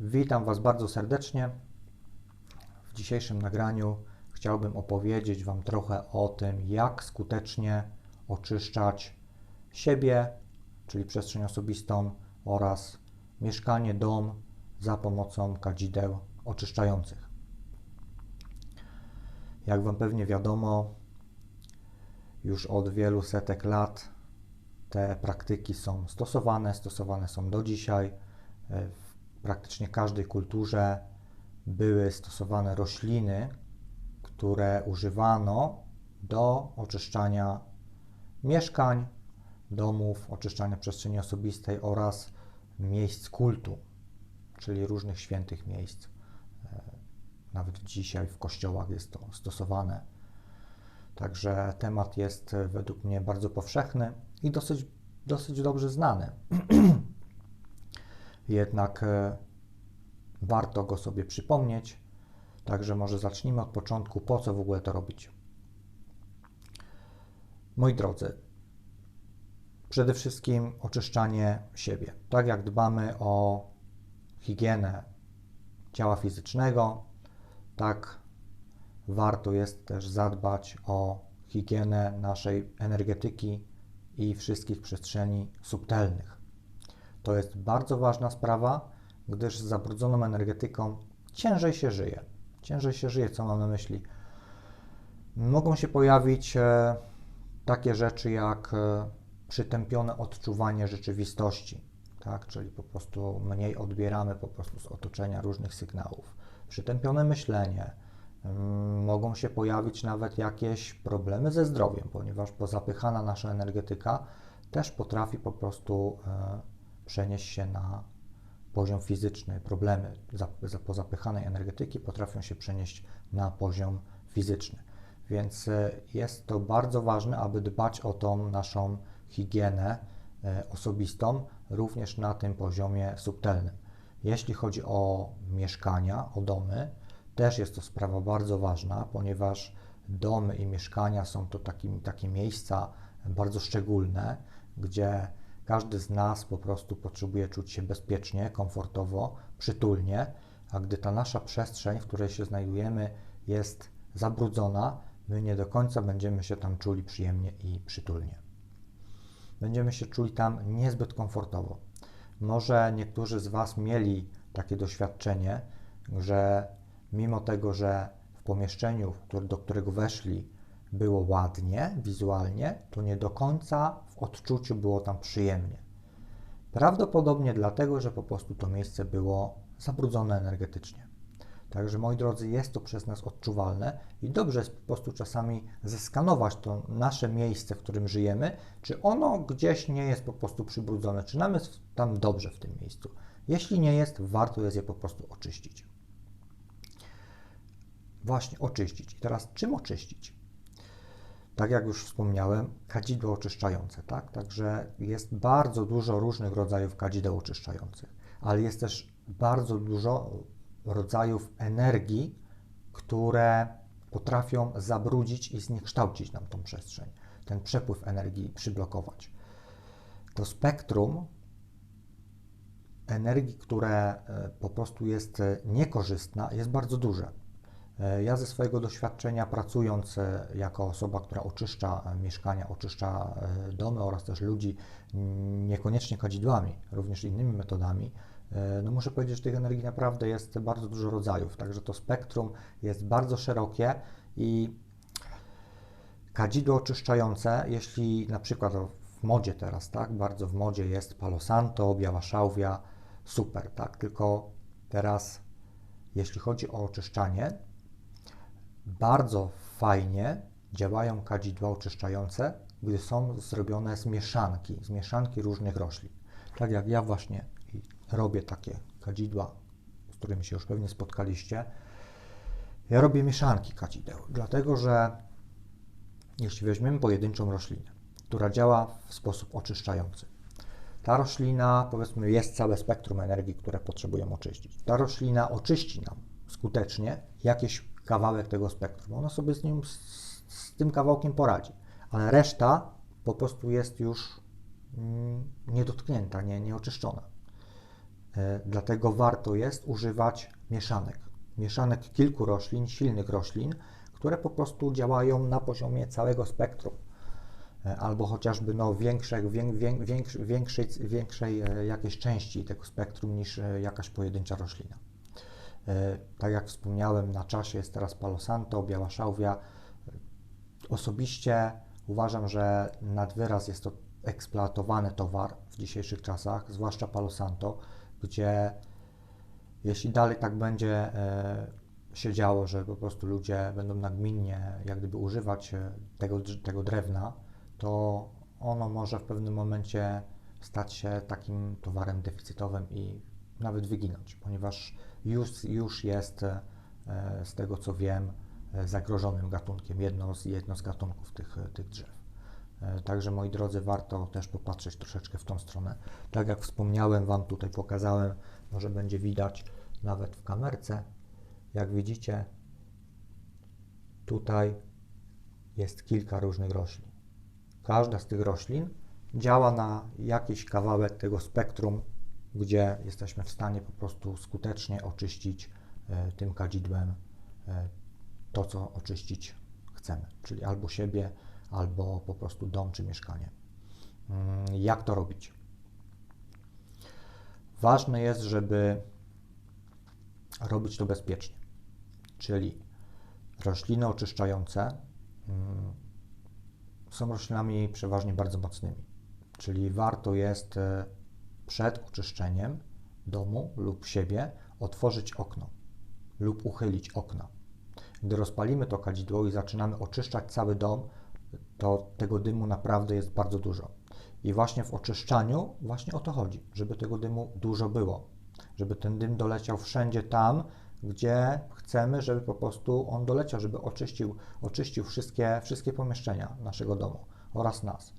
Witam Was bardzo serdecznie. W dzisiejszym nagraniu chciałbym opowiedzieć Wam trochę o tym, jak skutecznie oczyszczać siebie, czyli przestrzeń osobistą oraz mieszkanie, dom za pomocą kadzideł oczyszczających. Jak Wam pewnie wiadomo, już od wielu setek lat te praktyki są stosowane, stosowane są do dzisiaj. Praktycznie każdej kulturze były stosowane rośliny, które używano do oczyszczania mieszkań, domów, oczyszczania przestrzeni osobistej oraz miejsc kultu, czyli różnych świętych miejsc. Nawet dzisiaj w kościołach jest to stosowane. Także temat jest według mnie bardzo powszechny i dosyć, dosyć dobrze znany. Jednak e, warto go sobie przypomnieć. Także może zacznijmy od początku, po co w ogóle to robić. Moi drodzy, przede wszystkim oczyszczanie siebie. Tak jak dbamy o higienę ciała fizycznego, tak warto jest też zadbać o higienę naszej energetyki i wszystkich przestrzeni subtelnych. To jest bardzo ważna sprawa, gdyż z zabrudzoną energetyką ciężej się żyje. Ciężej się żyje, co mam na myśli? Mogą się pojawić e, takie rzeczy jak e, przytępione odczuwanie rzeczywistości, tak? czyli po prostu mniej odbieramy po prostu z otoczenia różnych sygnałów. Przytępione myślenie, mogą się pojawić nawet jakieś problemy ze zdrowiem, ponieważ pozapychana nasza energetyka też potrafi po prostu e, przenieść się na poziom fizyczny. Problemy pozapychanej energetyki potrafią się przenieść na poziom fizyczny. Więc e, jest to bardzo ważne, aby dbać o tą naszą higienę e, osobistą, również na tym poziomie subtelnym. Jeśli chodzi o mieszkania, o domy, też jest to sprawa bardzo ważna, ponieważ domy i mieszkania są to taki, takie miejsca bardzo szczególne, gdzie każdy z nas po prostu potrzebuje czuć się bezpiecznie, komfortowo, przytulnie, a gdy ta nasza przestrzeń, w której się znajdujemy, jest zabrudzona, my nie do końca będziemy się tam czuli przyjemnie i przytulnie. Będziemy się czuli tam niezbyt komfortowo. Może niektórzy z Was mieli takie doświadczenie, że mimo tego, że w pomieszczeniu, do którego weszli, było ładnie, wizualnie, to nie do końca odczuciu było tam przyjemnie. Prawdopodobnie dlatego, że po prostu to miejsce było zabrudzone energetycznie. Także moi drodzy, jest to przez nas odczuwalne i dobrze jest po prostu czasami zeskanować to nasze miejsce, w którym żyjemy, czy ono gdzieś nie jest po prostu przybrudzone, czy nam jest tam dobrze w tym miejscu. Jeśli nie jest, warto jest je po prostu oczyścić właśnie oczyścić. I teraz czym oczyścić? Tak jak już wspomniałem, kadzidło oczyszczające, tak? Także jest bardzo dużo różnych rodzajów kadzideł oczyszczających, ale jest też bardzo dużo rodzajów energii, które potrafią zabrudzić i zniekształcić nam tą przestrzeń, ten przepływ energii przyblokować. To spektrum energii, które e, po prostu jest e, niekorzystna, jest bardzo duże. E, ja ze swojego doświadczenia, pracując e, jako osoba, która oczyszcza e, mieszkania, oczyszcza domy oraz też ludzi, niekoniecznie kadzidłami, również innymi metodami, no muszę powiedzieć, że tych energii naprawdę jest bardzo dużo rodzajów, także to spektrum jest bardzo szerokie i kadzidło oczyszczające, jeśli na przykład w modzie teraz, tak, bardzo w modzie jest Palo Santo, biała szałwia, super, tak, tylko teraz jeśli chodzi o oczyszczanie, bardzo fajnie działają kadzidła oczyszczające, gdy są zrobione z mieszanki, z mieszanki różnych roślin. Tak jak ja właśnie robię takie kadzidła, z którymi się już pewnie spotkaliście. Ja robię mieszanki kadzideł, dlatego że jeśli weźmiemy pojedynczą roślinę, która działa w sposób oczyszczający, ta roślina, powiedzmy, jest całe spektrum energii, które potrzebujemy oczyścić. Ta roślina oczyści nam skutecznie jakieś kawałek tego spektrum. Ona sobie z nim, z, z tym kawałkiem poradzi, ale reszta po prostu jest już mm, niedotknięta, nie, nieoczyszczona. E, Dlatego warto jest używać mieszanek. Mieszanek kilku roślin, silnych roślin, które po prostu działają na poziomie całego spektrum. E, Albo chociażby no, większej, wię, wię, większ- większej, większej jakiejś części tego spektrum niż e, jakaś pojedyncza roślina. E, Tak jak wspomniałem, na czasie jest teraz Palo Santo, biała szałwia. Osobiście uważam, że nad wyraz jest to eksploatowany towar w dzisiejszych czasach, zwłaszcza Palo Santo, gdzie jeśli dalej tak będzie e, się działo, że po prostu ludzie będą nagminnie jak gdyby używać e, tego, tego drewna, to ono może w pewnym momencie stać się takim towarem deficytowym i nawet wyginąć, ponieważ już, już jest e, z tego co wiem e, zagrożonym gatunkiem, jedno z, jedno z gatunków tych, tych drzew. E, Także moi drodzy, warto też popatrzeć troszeczkę w tą stronę. Tak jak wspomniałem, Wam tutaj pokazałem, może będzie widać nawet w kamerce. Jak widzicie, tutaj jest kilka różnych roślin. Każda z tych roślin działa na jakiś kawałek tego spektrum, gdzie jesteśmy w stanie po prostu skutecznie oczyścić e, tym kadzidłem e, to, co oczyścić chcemy, czyli albo siebie, albo po prostu dom czy mieszkanie. Mm, Jak to robić? Ważne jest, żeby robić to bezpiecznie, czyli rośliny oczyszczające mm, są roślinami przeważnie bardzo mocnymi, czyli warto jest e, przed oczyszczeniem domu lub siebie otworzyć okno lub uchylić okna. Gdy rozpalimy to kadzidło i zaczynamy oczyszczać cały dom, to tego dymu naprawdę jest bardzo dużo. I właśnie w oczyszczaniu właśnie o to chodzi, żeby tego dymu dużo było, żeby ten dym doleciał wszędzie tam, gdzie chcemy, żeby po prostu on doleciał, żeby oczyścił, oczyścił wszystkie, wszystkie pomieszczenia naszego domu oraz nas.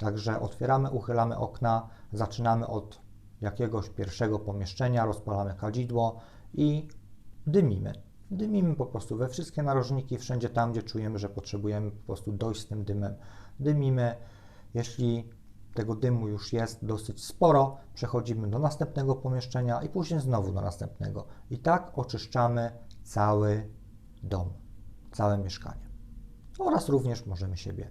Także otwieramy, uchylamy okna, zaczynamy od jakiegoś pierwszego pomieszczenia, rozpalamy kadzidło i dymimy. Dymimy po prostu we wszystkie narożniki, wszędzie tam, gdzie czujemy, że potrzebujemy po prostu dojść z tym dymem. Dymimy. Jeśli tego dymu już jest dosyć sporo, przechodzimy do następnego pomieszczenia i później znowu do następnego. I tak oczyszczamy cały dom, całe mieszkanie. Oraz również możemy siebie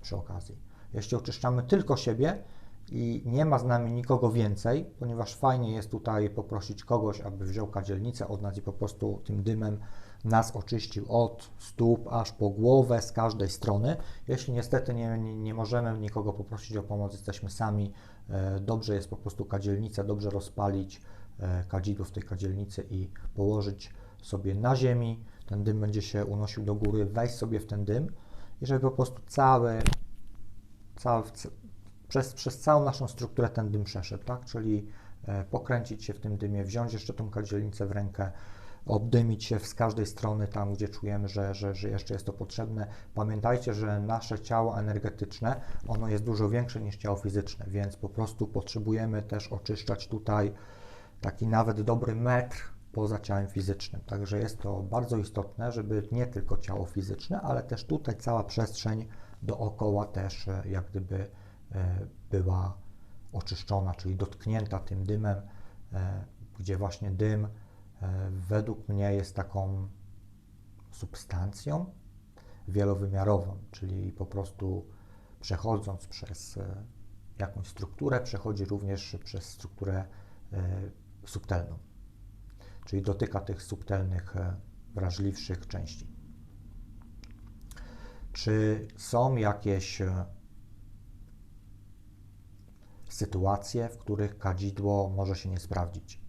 przy okazji. Jeśli oczyszczamy tylko siebie i nie ma z nami nikogo więcej, ponieważ fajnie jest tutaj poprosić kogoś, aby wziął kadzielnicę od nas i po prostu tym dymem nas oczyścił od stóp aż po głowę z każdej strony. Jeśli niestety nie, nie, nie możemy nikogo poprosić o pomoc, jesteśmy sami, e, dobrze jest po prostu kadzielnicę, dobrze rozpalić e, kadzidło w tej kadzielnicy i położyć sobie na ziemi. Ten dym będzie się unosił do góry, wejść sobie w ten dym i żeby po prostu cały, cały przez, przez całą naszą strukturę ten dym przeszedł, tak? Czyli e, pokręcić się w tym dymie, wziąć jeszcze tą kadzielnicę w rękę, obdymić się z każdej strony tam, gdzie czujemy, że, że, że jeszcze jest to potrzebne. Pamiętajcie, że nasze ciało energetyczne, ono jest dużo większe niż ciało fizyczne, więc po prostu potrzebujemy też oczyszczać tutaj taki nawet dobry metr poza ciałem fizycznym. Także jest to bardzo istotne, żeby nie tylko ciało fizyczne, ale też tutaj cała przestrzeń dookoła też e, jak gdyby e, była oczyszczona, czyli dotknięta tym dymem, e, gdzie właśnie dym według mnie jest taką substancją wielowymiarową, czyli po prostu przechodząc przez jakąś strukturę, przechodzi również przez strukturę subtelną, czyli dotyka tych subtelnych, wrażliwszych części. Czy są jakieś sytuacje, w których kadzidło może się nie sprawdzić?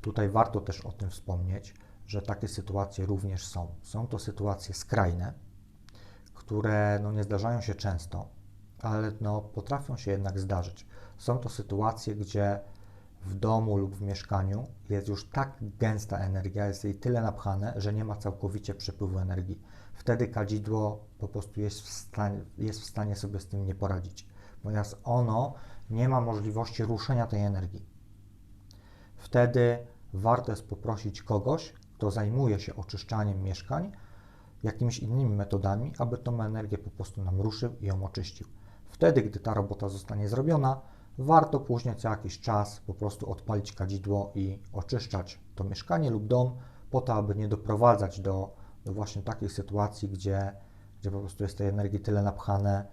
Tutaj warto też o tym wspomnieć, że takie sytuacje również są. Są to sytuacje skrajne, które no, nie zdarzają się często, ale no, potrafią się jednak zdarzyć. Są to sytuacje, gdzie w domu lub w mieszkaniu jest już tak gęsta energia, jest jej tyle napchane, że nie ma całkowicie przepływu energii. Wtedy kadzidło po prostu jest w stanie, jest w stanie sobie z tym nie poradzić, ponieważ ono nie ma możliwości ruszenia tej energii. Wtedy warto jest poprosić kogoś, kto zajmuje się oczyszczaniem mieszkań, jakimiś innymi metodami, aby tą energię po prostu nam ruszył i ją oczyścił. Wtedy, gdy ta robota zostanie zrobiona, warto później co jakiś czas po prostu odpalić kadzidło i oczyszczać to mieszkanie lub dom po to, aby nie doprowadzać do, do właśnie takich sytuacji, gdzie, gdzie po prostu jest tej energii tyle napchane,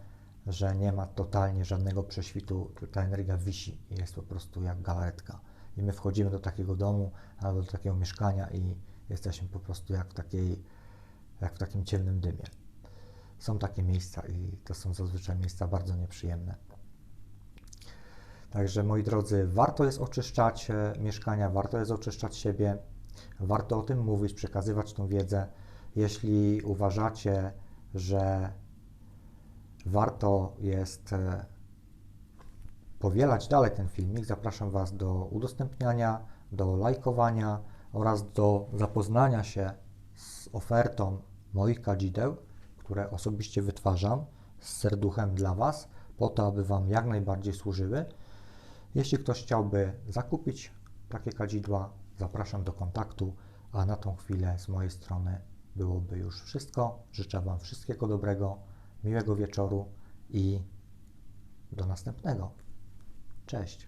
że nie ma totalnie żadnego prześwitu, ta energia wisi i jest po prostu jak galaretka. I my wchodzimy do takiego domu albo do takiego mieszkania i jesteśmy po prostu jak w, takiej, jak w takim ciemnym dymie. Są takie miejsca i to są zazwyczaj miejsca bardzo nieprzyjemne. Także moi drodzy, warto jest oczyszczać e, mieszkania, warto jest oczyszczać siebie, warto o tym mówić, przekazywać tą wiedzę. Jeśli uważacie, że warto jest e, powielać dalej ten filmik, zapraszam Was do udostępniania, do lajkowania oraz do zapoznania się z ofertą moich kadzideł, które osobiście wytwarzam z serduchem dla Was, po to, aby Wam jak najbardziej służyły. Jeśli ktoś chciałby zakupić takie kadzidła, zapraszam do kontaktu, a na tą chwilę z mojej strony byłoby już wszystko. Życzę Wam wszystkiego dobrego, miłego wieczoru i do następnego. Cześć.